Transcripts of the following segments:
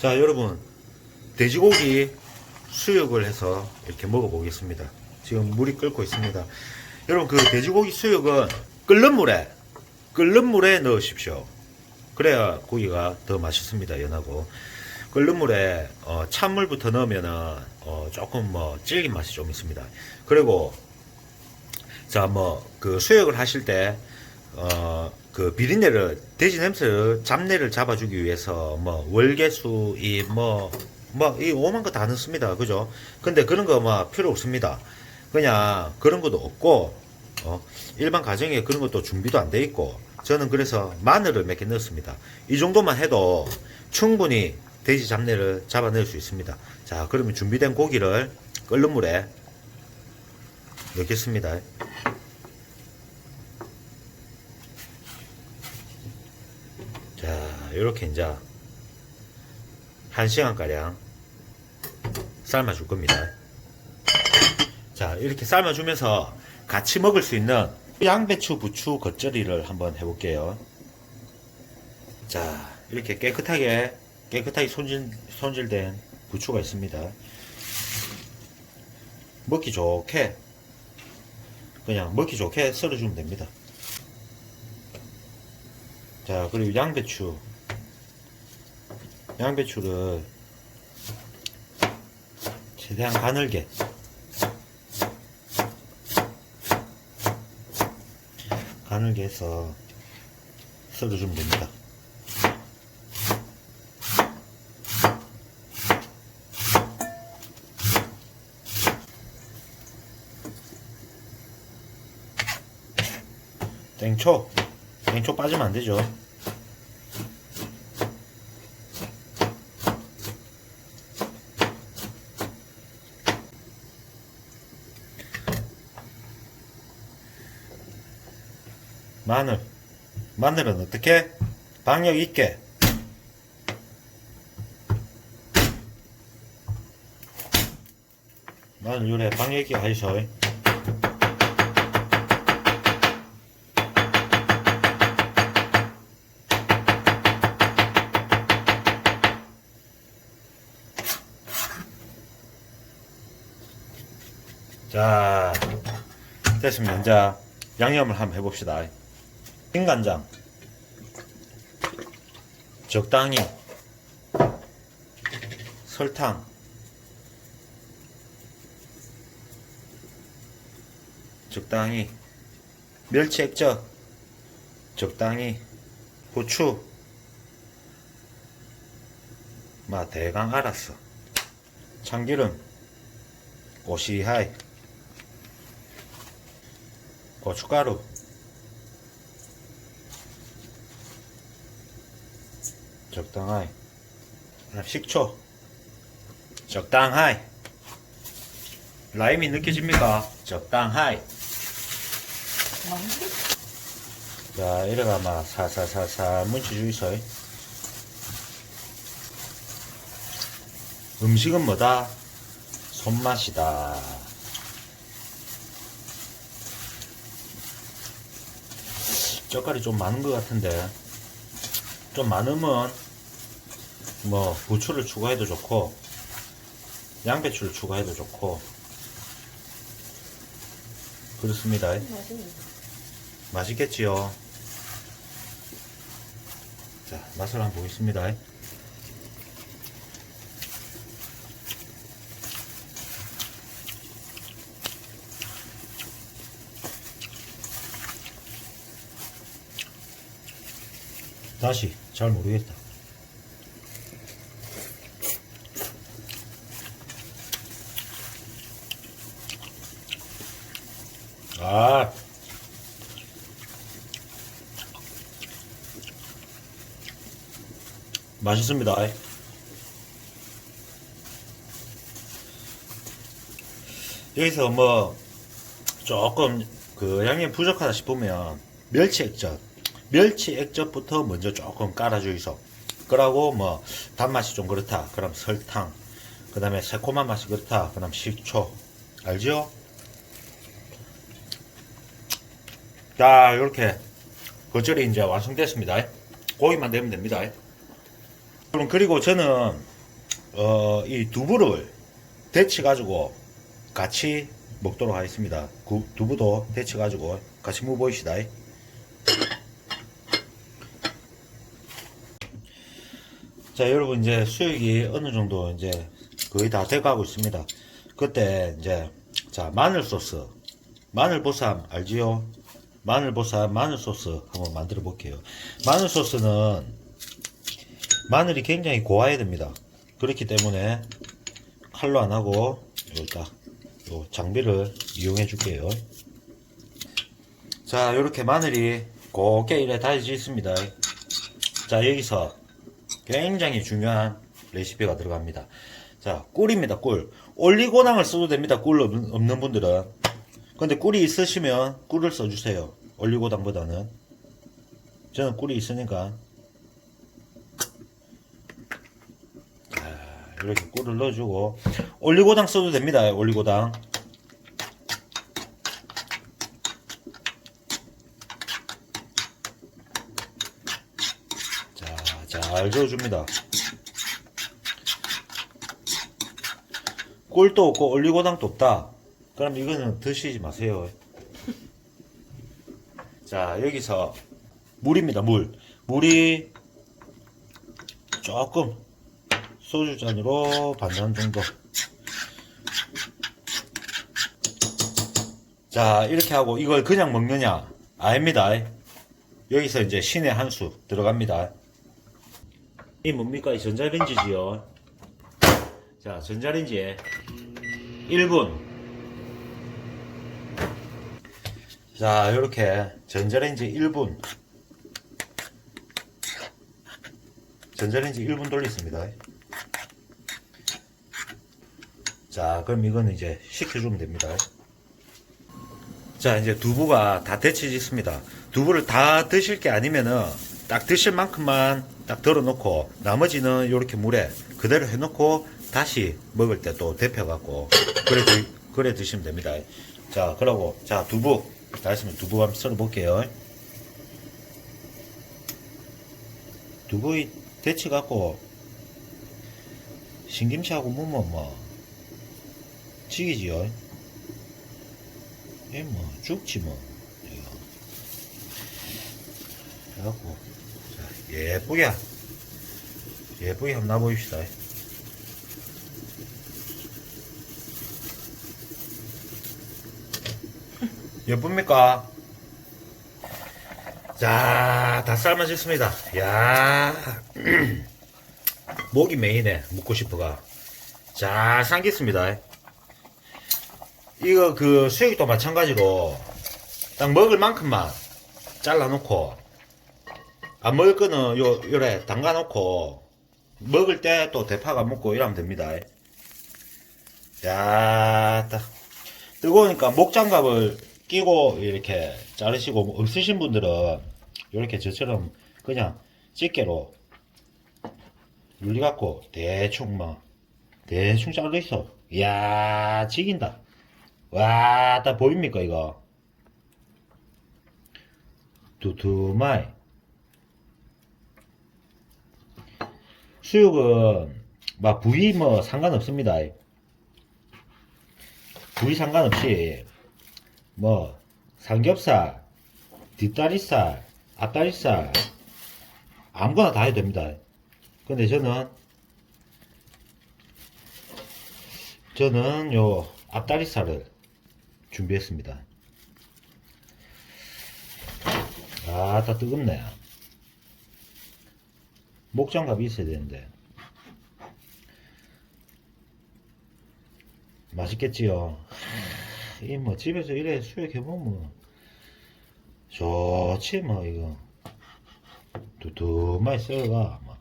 자, 여러분. 돼지고기 수육을 해서 이렇게 먹어보겠습니다. 지금 물이 끓고 있습니다. 여러분, 그 돼지고기 수육은 끓는 물에, 끓는 물에 넣으십시오. 그래야 고기가 더 맛있습니다. 연하고. 끓는 물에 어, 찬물부터 넣으면은 어, 조금 뭐 질긴 맛이 좀 있습니다. 그리고 자 뭐 그 수육을 하실 때 어, 그 비린내를 돼지 냄새를 잡내를 잡아주기 위해서 뭐 월계수 이뭐 뭐이 오만 거 다 넣습니다. 그죠? 근데 그런 거뭐 필요 없습니다. 그냥 그런 것도 없고 어, 일반 가정에 그런 것도 준비도 안 돼 있고 저는 그래서 마늘을 몇 개 넣었습니다. 이 정도만 해도 충분히 돼지 잡내를 잡아낼 수 있습니다. 자, 그러면 준비된 고기를 끓는 물에 넣겠습니다. 자, 이렇게 이제 한 시간 가량 삶아 줄 겁니다. 자, 이렇게 삶아 주면서 같이 먹을 수 있는 양배추, 부추, 겉절이를 한번 해볼게요. 자, 이렇게 깨끗하게, 깨끗하게 손질, 손질된 부추가 있습니다. 먹기 좋게, 그냥 먹기 좋게 썰어주면 됩니다. 자, 그리고 양배추. 양배추를 최대한 가늘게 가늘게 해서 썰어주면 됩니다. 땡초 땡초 빠지면 안 되죠. 마늘. 마늘은 어떻게? 방역 있게. 마늘 요래 방역 있게 하셔. 자, 됐습니다. 이제 양념을 한번 해봅시다. 흰간장. 적당히. 설탕. 적당히. 멸치 액젓. 적당히. 후추. 마 대강 알았어. 참기름. 고시하이. 고춧가루 적당하이. 식초 적당하이. 라임이 느껴집니까? 적당하이. 자 이래가 막 살살살살 뭉쳐주이소 음식은 뭐다? 손맛이다. 젓갈이 좀 많은 것 같은데 좀 많으면 뭐 부추를 추가해도 좋고 양배추를 추가해도 좋고. 그렇습니다. 맛있겠지요? 자 맛을 한번 보겠습니다 다시 잘 모르겠다 아. 맛있습니다. 여기서 뭐 조금 그 양념 부족하다 싶으면 멸치 액젓, 멸치 액젓부터 먼저 조금 깔아주이소. 그러고 뭐 단맛이 좀 그렇다. 그럼 설탕. 그 다음에 새콤한 맛이 그렇다. 그럼 식초. 알죠? 자, 이렇게 겉절이 이제 완성됐습니다. 고기만 내면 됩니다. 그럼 그리고 저는 어, 이 두부를 데치 가지고 같이 먹도록 하겠습니다. 구- 두부도 데치 가지고 같이 먹어보시다. 자, 여러분 이제 수육이 어느 정도 이제 거의 다 돼가고 있습니다. 그때 이제 자 마늘 소스, 마늘 보쌈 알지요? 마늘 보쌈, 마늘 소스 한번 만들어 볼게요. 마늘 소스는 마늘이 굉장히 고와야 됩니다. 그렇기 때문에 칼로 안 하고 요딱 요 장비를 이용해 줄게요. 자, 이렇게 마늘이 곱게 이래 다져 있습니다. 자, 여기서 굉장히 중요한 레시피가 들어갑니다. 자, 꿀입니다, 꿀. 올리고당을 써도 됩니다, 꿀 없- 없는 분들은. 근데 꿀이 있으시면 꿀을 써주세요. 올리고당보다는. 저는 꿀이 있으니까. 자, 이렇게 꿀을 넣어주고. 올리고당 써도 됩니다, 올리고당. 자, 잘 저어줍니다. 꿀도 없고 올리고당도 없다. 그럼 이거는 드시지 마세요. 자, 여기서 물입니다, 물. 물이 조금 소주잔으로 반잔 정도. 자, 이렇게 하고 이걸 그냥 먹느냐? 아닙니다. 여기서 이제 신의 한 수 들어갑니다. 이 뭡니까? 이 전자레인지지요. 자, 전자레인지에 1분. 자, 이렇게 전자레인지 1분. 전자레인지 1분 돌렸습니다. 자, 그럼 이거는 이제 식혀주면 됩니다. 자, 이제 두부가 다 데쳐졌습니다. 두부를 다 드실 게 아니면은 딱 드실 만큼만 딱 덜어 놓고 나머지는 이렇게 물에 그대로 해 놓고 다시 먹을 때 또 데펴 갖고 그래 드, 그래 드시면 됩니다. 자, 그러고 자, 두부 다 했으면 두부 한번 썰어 볼게요. 두부 데쳐 갖고 신김치하고 무면 뭐 지기지요. 예, 뭐, 죽지, 뭐. 자, 예쁘게, 예쁘게 한번 놔보입시다. 예쁩니까? 자, 다 삶아졌습니다. 야 목이 메이네, 묵고 싶어가. 잘 삶겠습니다. 이거 그 수육도 마찬가지로 딱 먹을 만큼만 잘라놓고 안 먹을 거는 요 요래 담가 놓고 먹을 때 또 대파가 먹고 이러면 됩니다. 야, 딱 뜨거우니까 목장갑을 끼고 이렇게 자르시고 뭐 없으신 분들은 이렇게 저처럼 그냥 집게로 눌리 갖고 대충 뭐 대충 자르 있어. 이야, 지긴다. 와, 딱 보입니까, 이거? 두툼하이. 수육은, 막, 부위 뭐, 상관없습니다. 부위 상관없이, 뭐, 삼겹살, 뒷다리살, 앞다리살, 아무거나 다 해도 됩니다. 근데 저는, 저는 요, 앞다리살을 준비했습니다. 아, 다 뜨겁네. 목장갑이 있어야 되는데. 맛있겠지요. 이 뭐 집에서 이래 수육해보면 뭐 좋지 뭐 이거 두툼하게 썰어가 뭐.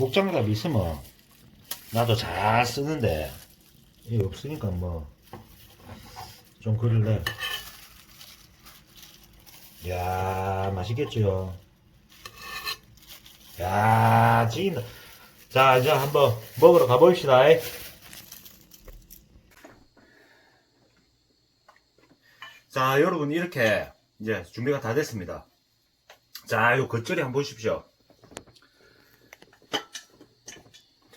목장갑 있으면 나도 잘 쓰는데 이게 없으니까 뭐 좀 그럴래 야 맛있겠지요 야 지긴다 자, 이제 한번 먹으러 가봅시다. 자, 여러분, 이렇게 이제 준비가 다 됐습니다. 자, 요 겉절이 한번 보십시오.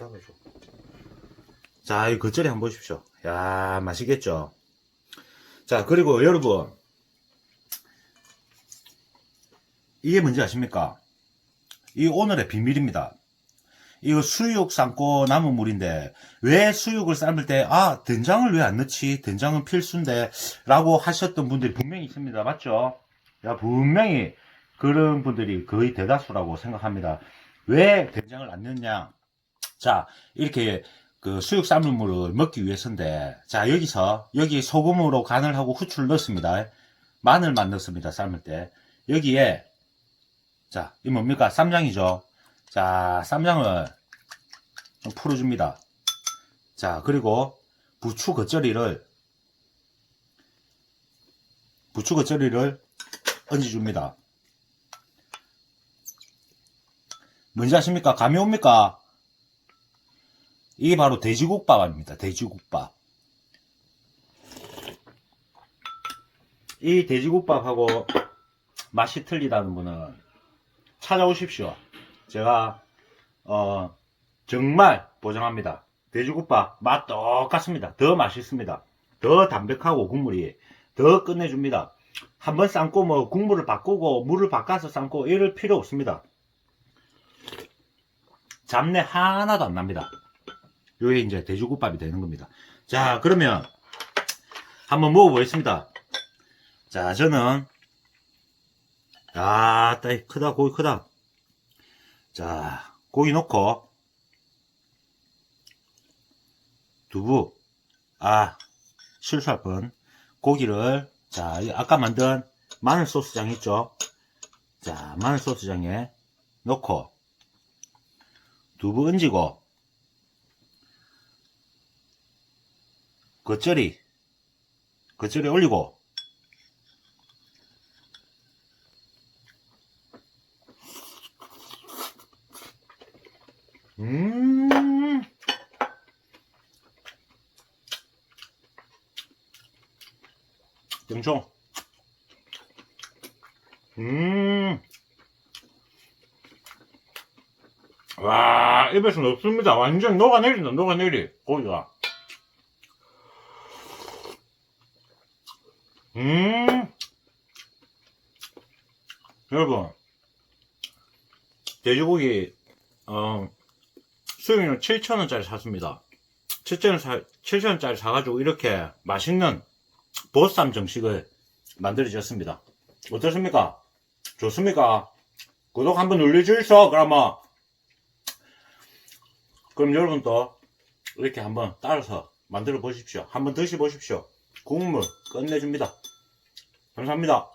잡아줘. 자, 이 겉절이 한번 보십시오. 야, 맛있겠죠? 자, 그리고 여러분, 이게 뭔지 아십니까? 이 오늘의 비밀입니다. 이거 수육 삶고 남은 물인데 왜 수육을 삶을 때 아 된장을 왜 안 넣지 된장은 필수인데 라고 하셨던 분들이 분명히 있습니다 맞죠 야 분명히 그런 분들이 거의 대다수라고 생각합니다 왜 된장을 안 넣냐 자 이렇게 그 수육 삶은 물을 먹기 위해서인데 자 여기서 여기 소금으로 간을 하고 후추를 넣습니다 마늘만 넣습니다 삶을 때 여기에 자 이 뭡니까 쌈장이죠 자, 쌈장을 좀 풀어줍니다. 자, 그리고 부추 겉절이를 부추 겉절이를 얹어줍니다. 뭔지 아십니까? 감이 옵니까? 이게 바로 돼지국밥입니다. 돼지국밥. 이 돼지국밥하고 맛이 틀리다는 분은 찾아오십시오. 제가 어 정말 보장합니다. 돼지국밥 맛 똑같습니다. 더 맛있습니다. 더 담백하고 국물이 더 끝내줍니다. 한번 삶고 뭐 국물을 바꾸고 물을 바꿔서 삶고 이럴 필요 없습니다. 잡내 하나도 안 납니다. 요게 이제 돼지국밥이 되는 겁니다. 자 그러면 한번 먹어보겠습니다. 자 저는 아, 따이 크다 고기 크다. 자, 고기 넣고, 두부, 아, 실수할 뻔. 고기를, 자, 이 아까 만든 마늘 소스장 있죠? 자, 마늘 소스장에 넣고, 두부 얹고, 겉절이, 겉절이 올리고, 음. 엄청. 음. 와, 입에서 넣습니다. 완전 녹아내린다, 녹아내리. 고기가. 음. 여러분. 돼지고기, 어, 수육이는 7,000원짜리 샀습니다. 7,000원 사, 7,000원짜리 사가지고 이렇게 맛있는 보쌈 정식을 만들어졌습니다. 어떻습니까? 좋습니까? 구독 한번 눌러주이소, 그러면. 그럼 여러분도 이렇게 한번 따라서 만들어 보십시오. 한번 드셔 보십시오. 국물 끝내줍니다. 감사합니다.